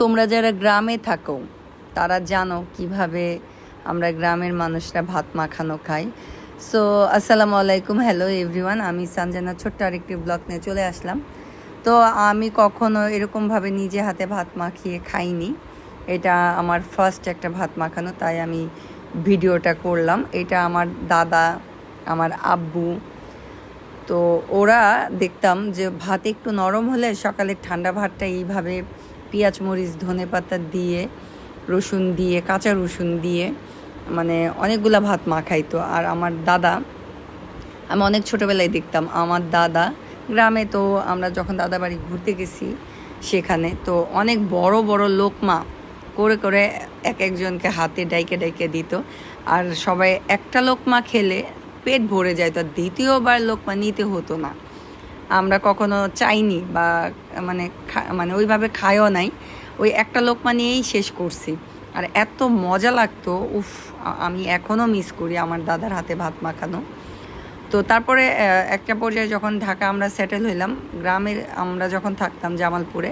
তোমরা যারা গ্রামে থাকো, তারা জানো কীভাবে আমরা গ্রামের মানুষরা ভাত মাখানো খাই। সো আসসালামু আলাইকুম হ্যালো এভরিওয়ান আমি সানজানা, ছোট্ট আরেকটি ব্লগ নিয়ে চলে আসলাম। তো আমি কখনো এরকমভাবে নিজে হাতে ভাত মাখিয়ে খাইনি। এটা আমার ফার্স্ট একটা ভাত মাখানো, তাই আমি ভিডিওটা করলাম। এটা আমার দাদা, আমার আব্বু, তো ওরা দেখতাম যে ভাত একটু নরম হলে সকালে ঠান্ডা ভাতটা এইভাবে পেঁয়াজ, মরিচ, ধনে পাতা দিয়ে, রসুন দিয়ে, কাঁচা রসুন দিয়ে মানে অনেকগুলা ভাত মাখাইতো আর আমার দাদা, আমি অনেক ছোটোবেলায় দেখতাম, আমার দাদা গ্রামে তো আমরা যখন দাদা বাড়ি ঘুরতে গেছি সেখানে, তো অনেক বড় বড় লোকমা করে করে এক একজনকে হাতে ডাইকে ডাইকে দিত। আর সবাই একটা লোকমা খেলে পেট ভরে যায়, তো দ্বিতীয়বার লোকমা নিতে হতো না। আমরা কখনো চাইনি বা মানে মানে ওইভাবে খায়ও নাই। ওই একটা লোকমা নিয়েই শেষ করছি। আর এত মজা লাগতো, উফ আমি এখনও মিস করি আমার দাদার হাতে ভাত মাখানো। তো তারপরে একটা পর্যায়ে যখন ঢাকা আমরা সেটেল হইলাম, গ্রামে আমরা যখন থাকতাম জামালপুরে,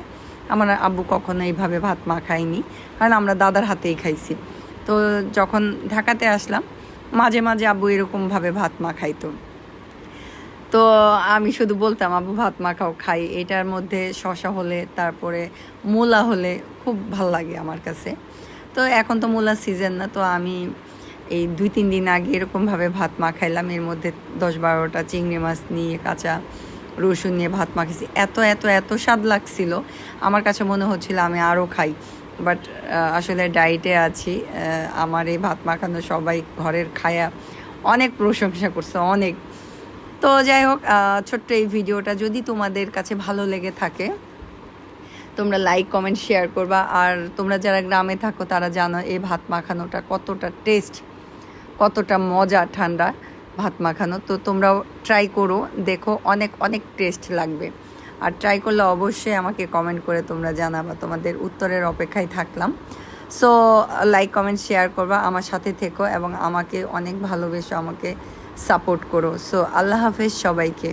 আমার আব্বু কখনো এইভাবে ভাত মাখায়নি কারণ আমরা দাদার হাতেই খাইছি। তো যখন ঢাকাতে আসলাম, মাঝে মাঝে আব্বু এরকমভাবে ভাত মাখাইতো তো আমি শুধু বলতাম আব্বু ভাত মাখাও খাই। এটার মধ্যে শশা হলে, তারপরে মূলা হলে খুব ভালো লাগে আমার কাছে। তো এখন তো মূলার সিজন না, তো আমি এই দুই, তিন দিন আগে এরকমভাবে ভাত মাখাইলাম। এর মধ্যে দশ বারোটা চিংড়ি মাছ নিয়ে, কাঁচা রসুন নিয়ে ভাত মাখিয়েছি। এত এত এত স্বাদ লাগছিল। আমার কাছে মনে হচ্ছিল আমি আরও খাই। বাট আসলে ডায়েটে আছি আমার এই ভাত মাখানো সবাই ঘরের খায়া অনেক প্রশংসা করছে, অনেক। তো যাই হোক ছোট্ট এই ভিডিওটা যদি তোমাদের কাছে ভালো লেগে থাকে, তোমরা লাইক কমেন্ট শেয়ার করবা। আর তোমরা যারা গ্রামে থাকো, তারা জানো এই ভাত মাখানোটা কতটা টেস্ট কতটা মজা, ঠান্ডা ভাত মাখানো। তো তোমরাও ট্রাই করো, দেখো অনেক অনেক টেস্ট লাগবে। আর ট্রাই করলে অবশ্যই আমাকে কমেন্ট করে তোমরা জানাবা। তোমাদের উত্তরের অপেক্ষায় থাকলাম। সো লাইক কমেন্ট শেয়ার করবা, আমার সাথে থেকো এবং আমাকে অনেক ভালোবেসো, আমাকে সাপোর্ট করো। সো আল্লাহ হাফেজ সবাইকে।